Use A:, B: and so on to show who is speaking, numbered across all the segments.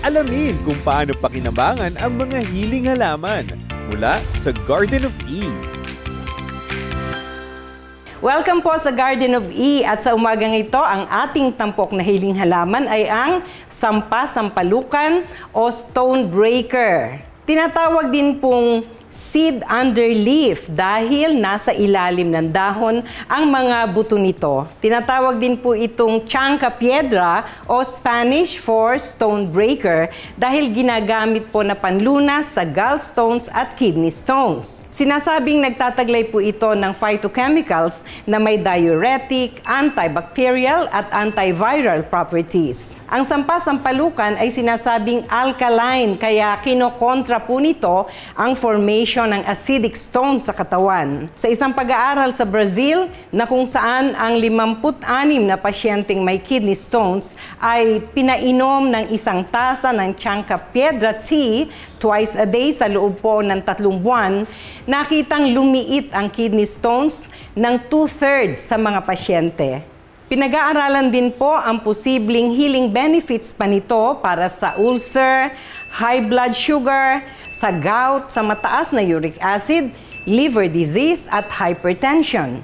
A: Alamin kung paano pakinabangan ang mga hiling halaman mula sa Garden of Eve.
B: Welcome po sa Garden of E at sa umagang ito, ang ating tampok na hiling halaman ay ang Sampa-Sampalukan o Stone Breaker. Tinatawag din pong seed underleaf dahil nasa ilalim ng dahon ang mga buto nito. Tinatawag din po itong chanca piedra o Spanish for stone breaker dahil ginagamit po na panlunas sa gallstones at kidney stones. Sinasabing nagtataglay po ito ng phytochemicals na may diuretic, antibacterial at antiviral properties. Ang sampasampalukan ay sinasabing alkaline kaya kinokontra po nito ang formation ng acidic stone sa katawan. Sa isang pag-aaral sa Brazil na kung saan ang 56 na pasyenteng may kidney stones ay pinainom ng isang tasa ng Chanca Piedra tea twice a day sa loob po ng tatlong buwan, nakitang lumiit ang kidney stones ng two-thirds sa mga pasyente. Pinag-aaralan din po ang posibleng healing benefits pa nito para sa ulcer, high blood sugar, sa gout, sa mataas na uric acid, liver disease at hypertension.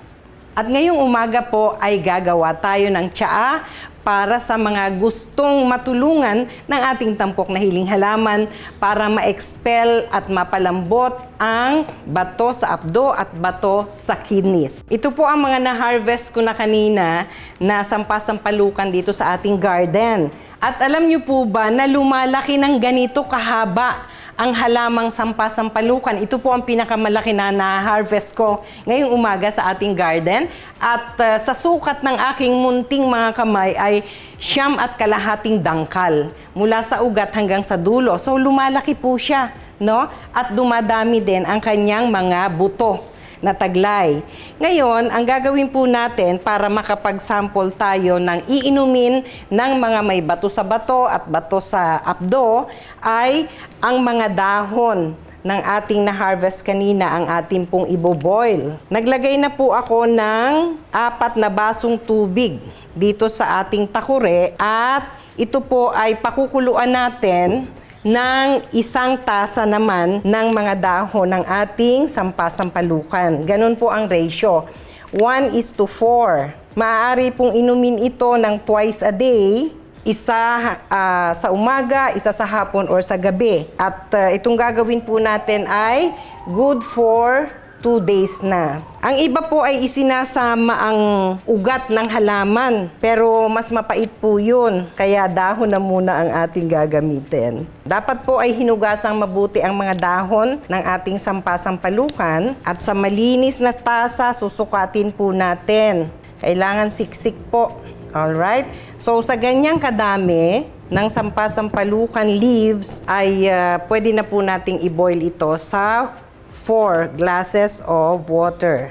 B: At ngayong umaga po ay gagawa tayo ng tsaa para sa mga gustong matulungan ng ating tampok na hiling halaman para ma-expel at mapalambot ang bato sa abdo at bato sa kidneys. Ito po ang mga na-harvest ko na kanina na sampasampalukan dito sa ating garden. At alam niyo po ba na lumalaki ng ganito kahaba ang halamang sampasampalukan. Ito po ang pinakamalaki na na-harvest ko ngayong umaga sa ating garden. At uh, sa sukat ng aking munting mga kamay ay siyam at kalahating dangkal mula sa ugat hanggang sa dulo. So lumalaki po siya, no? At dumadami din ang kanyang mga buto na taglay. Ngayon, ang gagawin po natin para makapag-sample tayo ng iinumin ng mga may bato sa bato at bato sa abdo ay ang mga dahon ng ating na-harvest kanina ang ating pong iboboil. Naglagay na po ako ng apat na basong tubig dito sa ating takure at ito po ay pakukuluan natin ng isang tasa naman ng mga dahon ng ating sampasampalukan. Ganun po ang ratio. 1 is to 4. Maaari pong inumin ito ng twice a day, isa ah, sa umaga, isa sa hapon or sa gabi. At ah, itong gagawin po natin ay good for 2 days na. Ang iba po ay isinasama ang ugat ng halaman, pero mas mapait po yun. Kaya dahon na muna ang ating gagamitin. Dapat po ay hinugasang mabuti ang mga dahon ng ating sampasampalukan at sa malinis na tasa susukatin po natin. Kailangan siksik po. Alright? So sa ganyang kadami ng sampasampalukan leaves ay ah, pwede na po nating i-boil ito sa 4 glasses of water.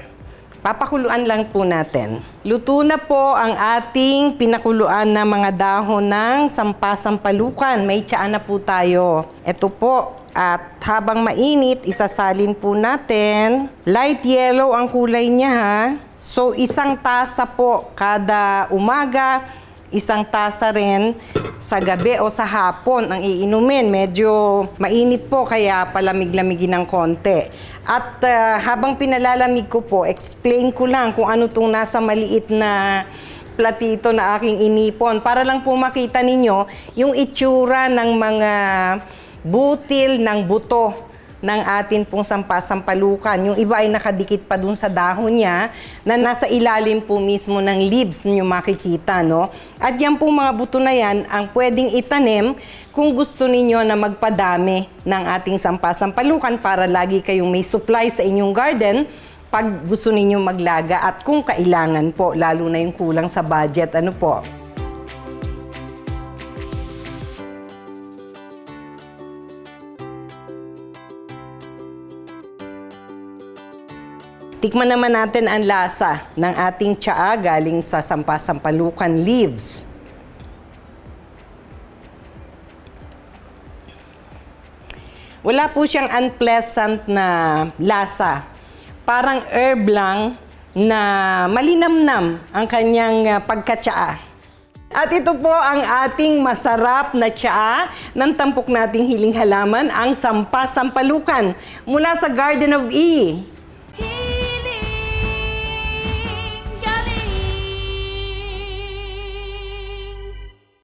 B: Papakuluan lang po natin. Luto na po ang ating pinakuluan na mga dahon ng sampasampalukan. May tsaa na po tayo. Ito po. At habang mainit, isasalin po natin. Light yellow ang kulay niya ha. So isang tasa po kada umaga, isang tasa rin sa gabi o sa hapon ang iinumin. Medyo mainit po kaya palamig-lamigin ng konti. At ah, habang pinalalamig ko po, explain ko lang kung ano tong nasa maliit na platito na aking inipon para lang po makita ninyo yung itsura ng mga butil ng buto ng atin pong sampasampalukan. Yung iba ay nakadikit pa dun sa dahon niya na nasa ilalim po mismo ng leaves ninyo makikita, no? At yan pong mga buto na yan ang pwedeng itanim kung gusto ninyo na magpadami ng ating sampasampalukan para lagi kayong may supply sa inyong garden pag gusto ninyo maglaga at kung kailangan po, lalo na yung kulang sa budget, ano po. Tikman naman natin ang lasa ng ating tsaa galing sa sampasampalukan leaves. Wala po siyang unpleasant na lasa. Parang herb lang na malinamnam ang kanyang ah, pagkatsaa. At ito po ang ating masarap na tsaa ng tampok nating hiling halaman, ang Sampa Sampalukan mula sa Garden of E.